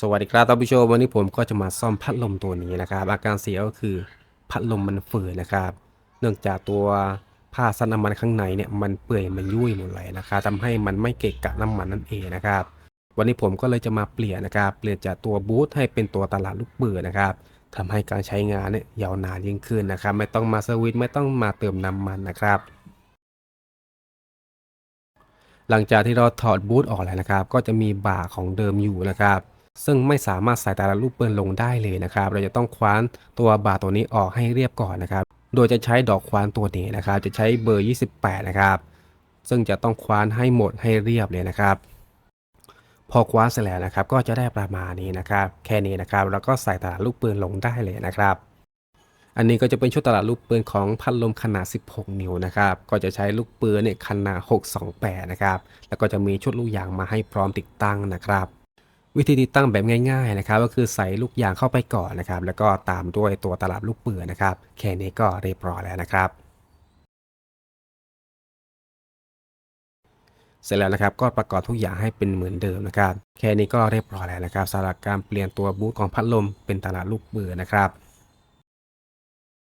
สวัสดีครับท่านผู้ชมวันนี้ผมก็จะมาซ่อมพัดลมตัวนี้นะครับ อาการเสียก็คือพัดลมมันฝืนนะครับ เนื่องจากตัวผ้าซับน้ำมันข้างในเนี่ยมันเปื่อยมันยุ่ยหมดเลยนะครับทำให้มันไม่เกะกะน้ำมันนั่นเองนะครับ วันนี้ผมก็เลยจะมาเปลี่ยนนะครับ เปลี่ยนจากตัวบูทให้เป็นตัวตลาดลูกเบื่อนะครับทำให้การใช้งานเนี่ยยาวนานยิ่งขึ้นนะครับ ไม่ต้องมาสวิตช์ไม่ต้องมาเติมน้ำมันนะครับหลังจากที่เราถอดบูทออกแล้วนะครับ ก็จะมีบ่าของเดิมอยู่นะครับ ซึ่งไม่สามารถใส่แต่ละลูกปืนลงได้เลยนะครับ เราจะต้องคว้านตัวบาตัวนี้ออกให้เรียบก่อนนะครับ โดยจะใช้ดอกคว้านตัวนี้นะครับ จะใช้เบอร์ 28 นะครับ ซึ่งจะต้องคว้านให้หมดให้เรียบเลยนะครับ พอคว้านเสร็จแล้วนะครับ ก็จะได้ประมาณนี้นะครับ แค่นี้นะครับ แล้วก็ใส่แต่ละลูกปืนลงได้เลยนะครับอันนี้ก็จะเป็นชุดตลับลูกปืนของพัดลมขนาด 16 นิ้วนะครับ ก็จะใช้ลูกปืนเนี่ยขนาด 628 นะครับ แล้วก็จะมีชุดลูกยางมาให้พร้อมติดตั้งนะครับ วิธีติดตั้งแบบง่ายๆนะครับก็คือใส่ลูกยางเข้าไปก่อนนะครับ แล้วก็ตามด้วยตัวตลับลูกปืนนะครับ แค่นี้ก็เรียบร้อยแล้วนะครับ เสร็จแล้วนะครับก็ประกอบทุกอย่างให้เป็นเหมือนเดิมนะครับ แค่นี้ก็เรียบร้อยแล้วนะครับสำหรับการเปลี่ยนตัวบูทของพัดลมเป็นตลับลูกปืนนะครับ